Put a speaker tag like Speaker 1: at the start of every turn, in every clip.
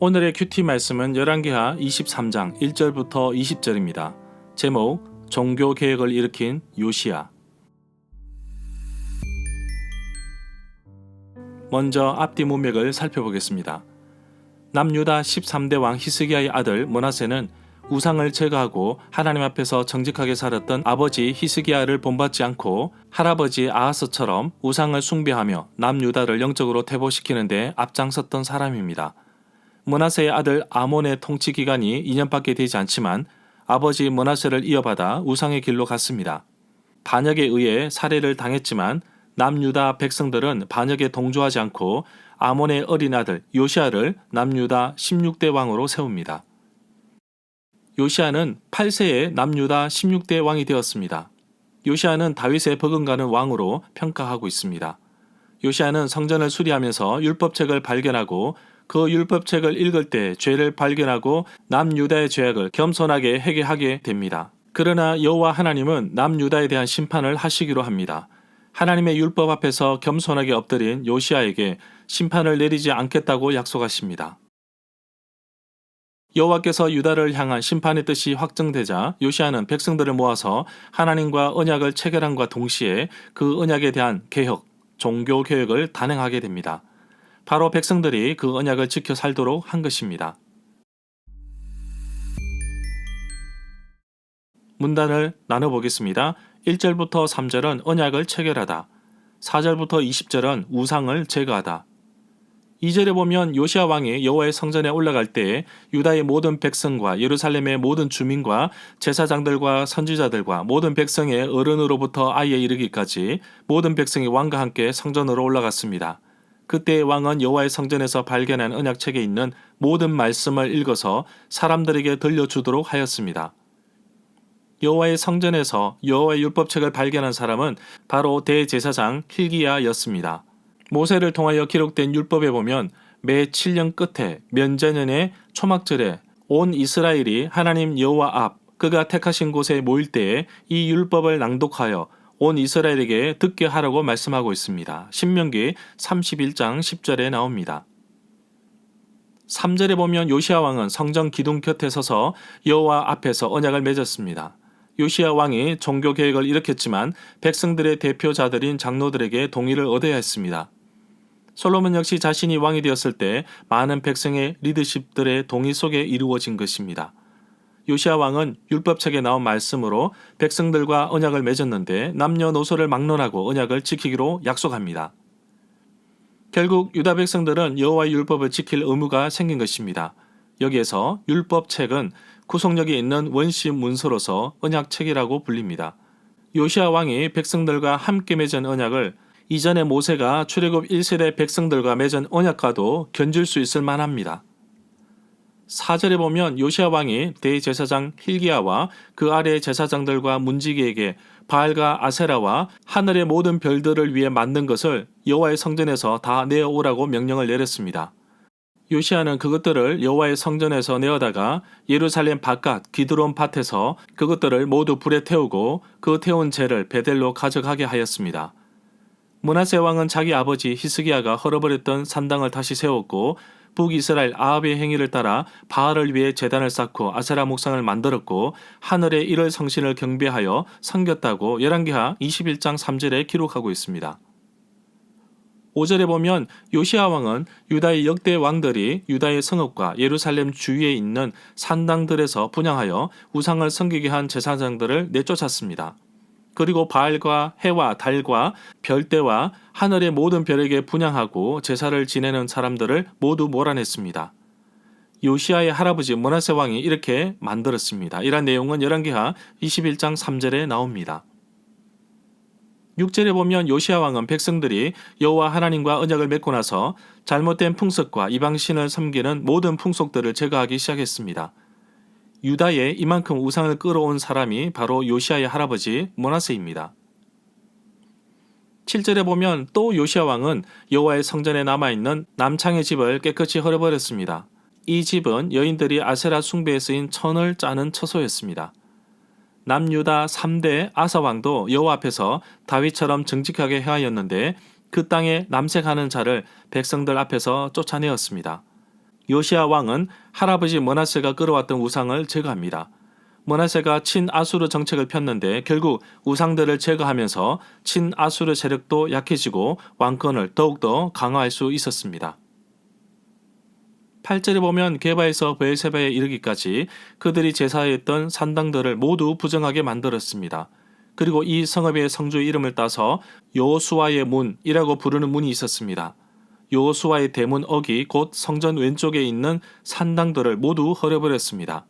Speaker 1: 오늘의 큐티 말씀은 열왕기하 23장 1절부터 20절입니다. 제목 종교 개혁을 일으킨 요시야. 먼저 앞뒤 문맥을 살펴보겠습니다. 남유다 13대 왕 히스기야의 아들 모나세는 우상을 제거하고 하나님 앞에서 정직하게 살았던 아버지 히스기야를 본받지 않고 할아버지 아하스처럼 우상을 숭배하며 남유다를 영적으로 퇴보시키는데 앞장섰던 사람입니다. 모나세의 아들 아몬의 통치 기간이 2년밖에 되지 않지만 아버지 모나세를 이어받아 우상의 길로 갔습니다. 반역에 의해 살해를 당했지만 남유다 백성들은 반역에 동조하지 않고 아몬의 어린 아들 요시아를 남유다 16대 왕으로 세웁니다. 요시아는 8세에 남유다 16대 왕이 되었습니다. 요시아는 다윗의 버금가는 왕으로 평가하고 있습니다. 요시아는 성전을 수리하면서 율법책을 발견하고 그 율법책을 읽을 때 죄를 발견하고 남유다의 죄악을 겸손하게 회개하게 됩니다. 그러나 여호와 하나님은 남유다에 대한 심판을 하시기로 합니다. 하나님의 율법 앞에서 겸손하게 엎드린 요시아에게 심판을 내리지 않겠다고 약속하십니다. 여호와께서 유다를 향한 심판의 뜻이 확정되자 요시아는 백성들을 모아서 하나님과 언약을 체결함과 동시에 그 언약에 대한 개혁, 종교 개혁을 단행하게 됩니다. 바로 백성들이 그 언약을 지켜 살도록 한 것입니다. 문단을 나눠보겠습니다. 1절부터 3절은 언약을 체결하다. 4절부터 20절은 우상을 제거하다. 2절에 보면 요시아 왕이 여호와의 성전에 올라갈 때 유다의 모든 백성과 예루살렘의 모든 주민과 제사장들과 선지자들과 모든 백성의 어른으로부터 아이에 이르기까지 모든 백성이 왕과 함께 성전으로 올라갔습니다. 그때 왕은 여호와의 성전에서 발견한 언약책에 있는 모든 말씀을 읽어서 사람들에게 들려주도록 하였습니다. 여호와의 성전에서 여호와의 율법책을 발견한 사람은 바로 대제사장 힐기야였습니다. 모세를 통하여 기록된 율법에 보면 매 7년 끝에 면제년의 초막절에 온 이스라엘이 하나님 여호와 앞 그가 택하신 곳에 모일 때에 이 율법을 낭독하여 온 이스라엘에게 듣게 하라고 말씀하고 있습니다. 신명기 31장 10절에 나옵니다. 3절에 보면 요시아 왕은 성전 기둥 곁에 서서 여호와 앞에서 언약을 맺었습니다. 요시아 왕이 종교 계획을 일으켰지만 백성들의 대표자들인 장로들에게 동의를 얻어야 했습니다. 솔로몬 역시 자신이 왕이 되었을 때 많은 백성의 리더십들의 동의 속에 이루어진 것입니다. 요시아 왕은 율법책에 나온 말씀으로 백성들과 언약을 맺었는데 남녀노소를 막론하고 언약을 지키기로 약속합니다. 결국 유다 백성들은 여호와의 율법을 지킬 의무가 생긴 것입니다. 여기에서 율법책은 구속력이 있는 원시 문서로서 언약책이라고 불립니다. 요시아 왕이 백성들과 함께 맺은 언약을 이전에 모세가 출애굽 1세대 백성들과 맺은 언약과도 견줄 수 있을 만합니다. 4절에 보면 요시아 왕이 대제사장 힐기야와 그 아래 제사장들과 문지기에게 바알과 아세라와 하늘의 모든 별들을 위해 만든 것을 여호와의 성전에서 다 내어오라고 명령을 내렸습니다. 요시아는 그것들을 여호와의 성전에서 내어다가 예루살렘 바깥 기드론 밭에서 그것들을 모두 불에 태우고 그 태운 재를 베델로 가져가게 하였습니다. 문하세 왕은 자기 아버지 히스기야가 헐어버렸던 산당을 다시 세웠고 북이스라엘 아합의 행위를 따라 바알을 위해 재단을 쌓고 아세라 목상을 만들었고 하늘의 일월 성신을 경배하여 섬겼다고 열왕기하 21장 3절에 기록하고 있습니다. 5절에 보면 요시아 왕은 유다의 역대 왕들이 유다의 성읍과 예루살렘 주위에 있는 산당들에서 분양하여 우상을 섬기게 한 제사장들을 내쫓았습니다. 그리고 바알과 해와 달과 별대와 하늘의 모든 별에게 분양하고 제사를 지내는 사람들을 모두 몰아냈습니다. 요시아의 할아버지 모나세 왕이 이렇게 만들었습니다. 이런 내용은 열왕기하 21장 3절에 나옵니다. 6절에 보면 요시아 왕은 백성들이 여호와 하나님과 언약을 맺고 나서 잘못된 풍속과 이방신을 섬기는 모든 풍속들을 제거하기 시작했습니다. 유다에 이만큼 우상을 끌어온 사람이 바로 요시아의 할아버지 모나세입니다. 7절에 보면 또 요시아 왕은 여호와의 성전에 남아 있는 남창의 집을 깨끗이 헐어버렸습니다. 이 집은 여인들이 아세라 숭배에 쓰인 천을 짜는 처소였습니다. 남유다 3대 아사 왕도 여호와 앞에서 다윗처럼 정직하게 행하였는데 그 땅에 남색하는 자를 백성들 앞에서 쫓아내었습니다. 요시아 왕은 할아버지 머나세가 끌어왔던 우상을 제거합니다. 머나세가 친아수르 정책을 폈는데 결국 우상들을 제거하면서 친아수르 세력도 약해지고 왕권을 더욱더 강화할 수 있었습니다. 8절에 보면 게바에서 베엘세바에 이르기까지 그들이 제사했던 산당들을 모두 부정하게 만들었습니다. 그리고 이 성읍의 성주의 이름을 따서 여호수아의 문이라고 부르는 문이 있었습니다. 여호수아의 대문 어기 곧 성전 왼쪽에 있는 산당들을 모두 헐어버렸습니다.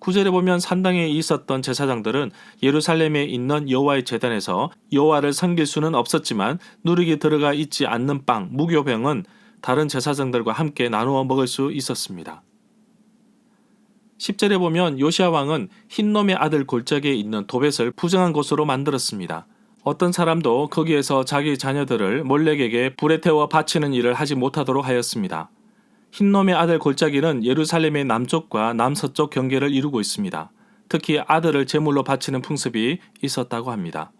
Speaker 1: 9절에 보면 산당에 있었던 제사장들은 예루살렘에 있는 여호와의 제단에서 여호와를 섬길 수는 없었지만 누룩이 들어가 있지 않는 빵, 무교병은 다른 제사장들과 함께 나누어 먹을 수 있었습니다. 10절에 보면 요시아 왕은 흰놈의 아들 골짜기에 있는 도벳을 부정한 곳으로 만들었습니다. 어떤 사람도 거기에서 자기 자녀들을 몰렉에게 불에 태워 바치는 일을 하지 못하도록 하였습니다. 흰놈의 아들 골짜기는 예루살렘의 남쪽과 남서쪽 경계를 이루고 있습니다. 특히 아들을 제물로 바치는 풍습이 있었다고 합니다.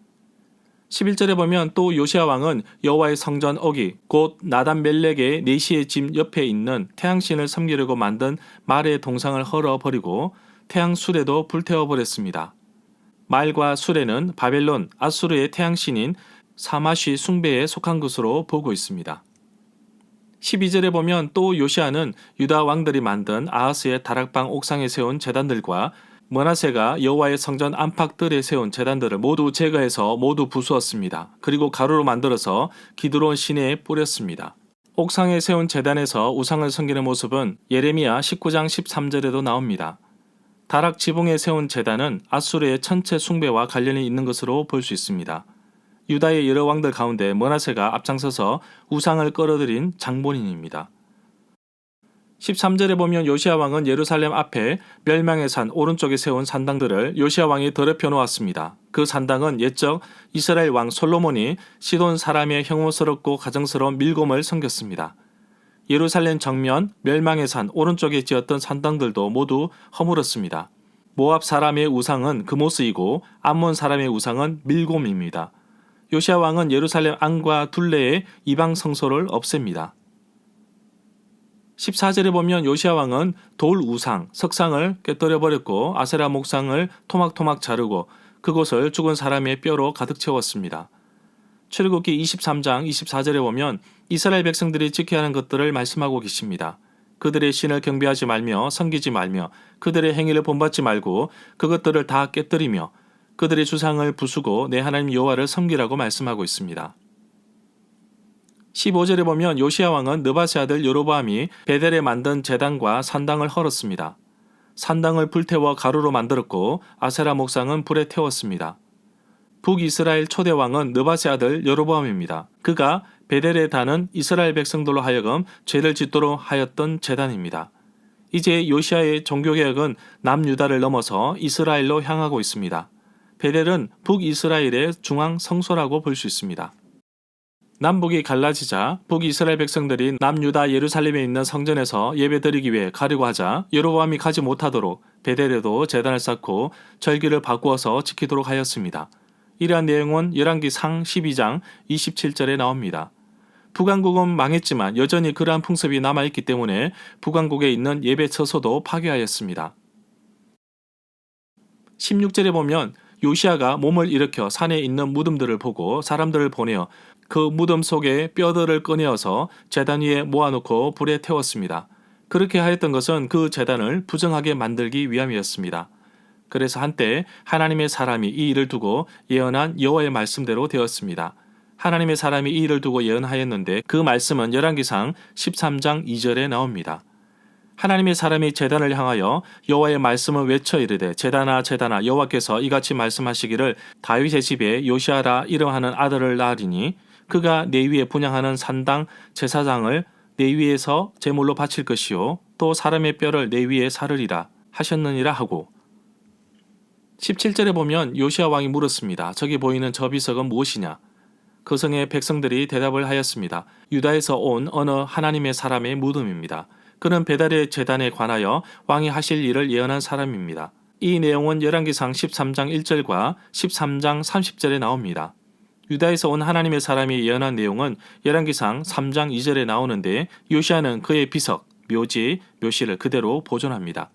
Speaker 1: 11절에 보면 또 요시아 왕은 여호와의 성전 어기 곧 나단 멜렉의 네시의 집 옆에 있는 태양신을 섬기려고 만든 말의 동상을 헐어 버리고 태양 수레도 불태워 버렸습니다. 말과 수레는 바벨론 아수르의 태양신인 사마시 숭배에 속한 것으로 보고 있습니다. 12절에 보면 또 요시아는 유다 왕들이 만든 아하스의 다락방 옥상에 세운 재단들과 머나세가 여호와의 성전 안팎들에 세운 재단들을 모두 제거해서 모두 부수었습니다. 그리고 가루로 만들어서 기드론 시내에 뿌렸습니다. 옥상에 세운 재단에서 우상을 섬기는 모습은 예레미야 19장 13절에도 나옵니다. 다락 지붕에 세운 재단은 아수르의 천체 숭배와 관련이 있는 것으로 볼 수 있습니다. 유다의 여러 왕들 가운데 머나세가 앞장서서 우상을 끌어들인 장본인입니다. 13절에 보면 요시아 왕은 예루살렘 앞에 멸망의 산 오른쪽에 세운 산당들을 요시아 왕이 더럽혀 놓았습니다. 그 산당은 옛적 이스라엘 왕 솔로몬이 시돈 사람의 혐오스럽고 가정스러운 밀곰을 섬겼습니다. 예루살렘 정면 멸망의 산 오른쪽에 지었던 산당들도 모두 허물었습니다. 모압 사람의 우상은 금오스이고 암몬 사람의 우상은 밀곰입니다. 요시아 왕은 예루살렘 안과 둘레의 이방 성소를 없앱니다. 14절에 보면 요시아 왕은 돌 우상, 석상을 깨뜨려 버렸고 아세라 목상을 토막토막 자르고 그곳을 죽은 사람의 뼈로 가득 채웠습니다. 출애굽기 23장 24절에 보면 이스라엘 백성들이 지켜야 하는 것들을 말씀하고 계십니다. 그들의 신을 경배하지 말며 섬기지 말며 그들의 행위를 본받지 말고 그것들을 다 깨뜨리며 그들의 주상을 부수고 내 하나님 여호와를 섬기라고 말씀하고 있습니다. 15절에 보면 요시아 왕은 느바세 아들 요로보암이 베델에 만든 제단과 산당을 헐었습니다. 산당을 불태워 가루로 만들었고 아세라 목상은 불에 태웠습니다. 북이스라엘 초대 왕은 느바세 아들 여로보암입니다. 그가 베델에 다는 이스라엘 백성들로 하여금 죄를 짓도록 하였던 재단입니다. 이제 요시아의 종교개혁은 남유다를 넘어서 이스라엘로 향하고 있습니다. 베델은 북이스라엘의 중앙 성소라고 볼 수 있습니다. 남북이 갈라지자 북이스라엘 백성들이 남유다 예루살렘에 있는 성전에서 예배드리기 위해 가려고 하자 여로보암이 가지 못하도록 베델에도 재단을 쌓고 절기를 바꾸어서 지키도록 하였습니다. 이러한 내용은 열왕기 상 12장 27절에 나옵니다. 북왕국은 망했지만 여전히 그러한 풍습이 남아있기 때문에 북왕국에 있는 예배 처소도 파괴하였습니다. 16절에 보면 요시아가 몸을 일으켜 산에 있는 무덤들을 보고 사람들을 보내어 그 무덤 속에 뼈들을 꺼내어서 재단 위에 모아놓고 불에 태웠습니다. 그렇게 하였던 것은 그 재단을 부정하게 만들기 위함이었습니다. 그래서 한때 하나님의 사람이 이 일을 두고 예언한 여호와의 말씀대로 되었습니다. 하나님의 사람이 이 일을 두고 예언하였는데 그 말씀은 열왕기상 13장 2절에 나옵니다. 하나님의 사람이 재단을 향하여 여호와의 말씀을 외쳐 이르되 재단아 재단아 여호와께서 이같이 말씀하시기를 다윗의 집에 요시아라 이름하는 아들을 낳으리니 그가 내 위에 분양하는 산당 제사장을 내 위에서 제물로 바칠 것이요 또 사람의 뼈를 내 위에 사르리라 하셨느니라 하고 17절에 보면 요시아 왕이 물었습니다. 저기 보이는 저 비석은 무엇이냐? 그 성의 백성들이 대답을 하였습니다. 유다에서 온 어느 하나님의 사람의 무덤입니다. 그는 배달의 재단에 관하여 왕이 하실 일을 예언한 사람입니다. 이 내용은 열왕기상 13장 1절과 13장 30절에 나옵니다. 유다에서 온 하나님의 사람이 예언한 내용은 열왕기상 3장 2절에 나오는데 요시아는 그의 비석 묘지, 묘시를 그대로 보존합니다.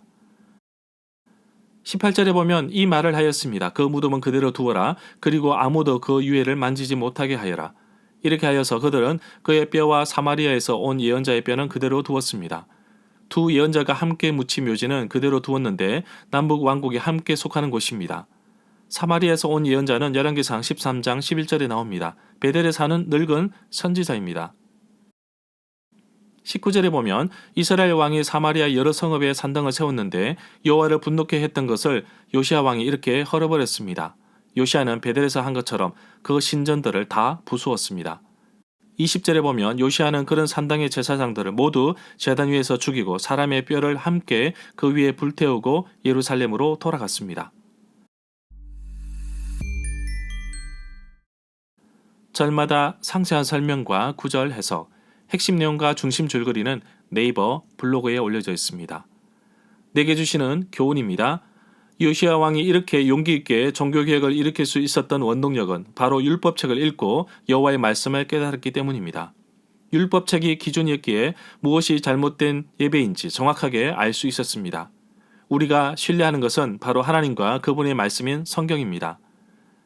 Speaker 1: 18절에 보면 이 말을 하였습니다. 그 무덤은 그대로 두어라. 그리고 아무도 그 유해를 만지지 못하게 하여라. 이렇게 하여서 그들은 그의 뼈와 사마리아에서 온 예언자의 뼈는 그대로 두었습니다. 두 예언자가 함께 묻힌 묘지는 그대로 두었는데 남북 왕국이 함께 속하는 곳입니다. 사마리아에서 온 예언자는 열왕기상 13장 11절에 나옵니다. 베델에 사는 늙은 선지자입니다. 19절에 보면 이스라엘 왕이 사마리아 여러 성읍에 산당을 세웠는데 여호와를 분노케 했던 것을 요시아 왕이 이렇게 헐어버렸습니다. 요시아는 베델에서 한 것처럼 그 신전들을 다 부수었습니다. 20절에 보면 요시아는 그런 산당의 제사장들을 모두 제단 위에서 죽이고 사람의 뼈를 함께 그 위에 불태우고 예루살렘으로 돌아갔습니다. 절마다 상세한 설명과 구절 해석, 핵심 내용과 중심 줄거리는 네이버 블로그에 올려져 있습니다. 내게 주시는 교훈입니다. 요시아 왕이 이렇게 용기 있게 종교 개혁을 일으킬 수 있었던 원동력은 바로 율법책을 읽고 여호와의 말씀을 깨달았기 때문입니다. 율법책이 기준이었기에 무엇이 잘못된 예배인지 정확하게 알 수 있었습니다. 우리가 신뢰하는 것은 바로 하나님과 그분의 말씀인 성경입니다.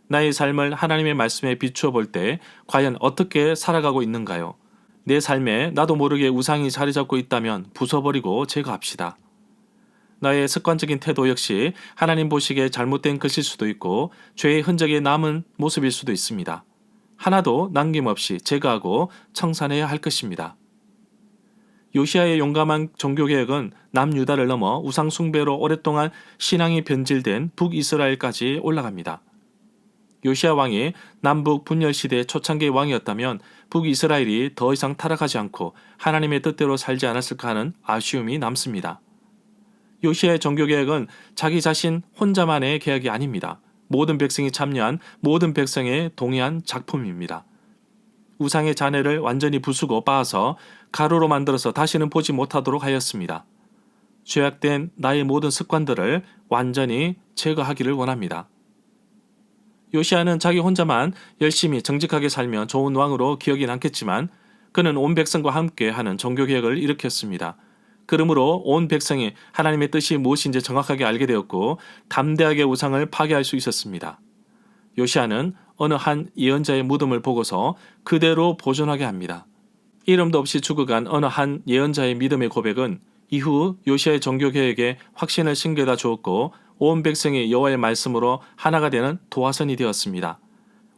Speaker 1: 나의 삶을 하나님의 말씀에 비추어 볼 때 과연 어떻게 살아가고 있는가요? 내 삶에 나도 모르게 우상이 자리 잡고 있다면 부숴버리고 제거합시다. 나의 습관적인 태도 역시 하나님 보시기에 잘못된 것일 수도 있고 죄의 흔적이 남은 모습일 수도 있습니다. 하나도 남김없이 제거하고 청산해야 할 것입니다. 요시아의 용감한 종교개혁은 남유다를 넘어 우상숭배로 오랫동안 신앙이 변질된 북이스라엘까지 올라갑니다. 요시아 왕이 남북 분열 시대 초창기의 왕이었다면 북이스라엘이 더 이상 타락하지 않고 하나님의 뜻대로 살지 않았을까 하는 아쉬움이 남습니다. 요시아의 종교개혁은 자기 자신 혼자만의 계약이 아닙니다. 모든 백성이 참여한 모든 백성의 동의한 작품입니다. 우상의 잔해를 완전히 부수고 빻아서 가루로 만들어서 다시는 보지 못하도록 하였습니다. 죄악된 나의 모든 습관들을 완전히 제거하기를 원합니다. 요시아는 자기 혼자만 열심히 정직하게 살면 좋은 왕으로 기억이 남겠지만 그는 온 백성과 함께 하는 종교 개혁을 일으켰습니다. 그러므로 온 백성이 하나님의 뜻이 무엇인지 정확하게 알게 되었고 담대하게 우상을 파괴할 수 있었습니다. 요시아는 어느 한 예언자의 무덤을 보고서 그대로 보존하게 합니다. 이름도 없이 죽어간 어느 한 예언자의 믿음의 고백은 이후 요시아의 종교개혁에 확신을 심겨다 주었고 온 백성이 여호와의 말씀으로 하나가 되는 도화선이 되었습니다.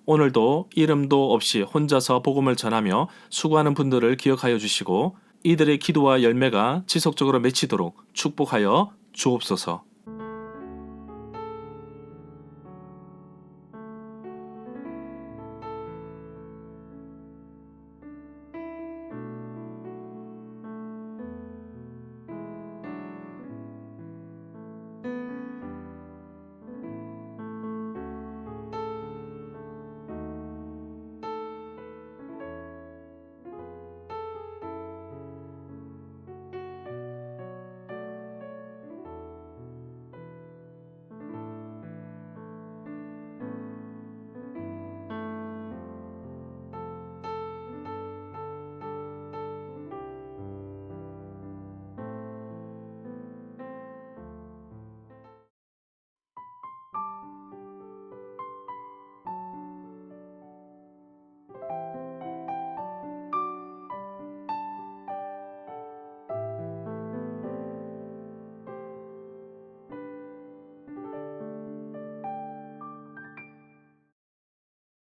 Speaker 1: 오늘도 이름도 없이 혼자서 복음을 전하며 수고하는 분들을 기억하여 주시고 이들의 기도와 열매가 지속적으로 맺히도록 축복하여 주옵소서.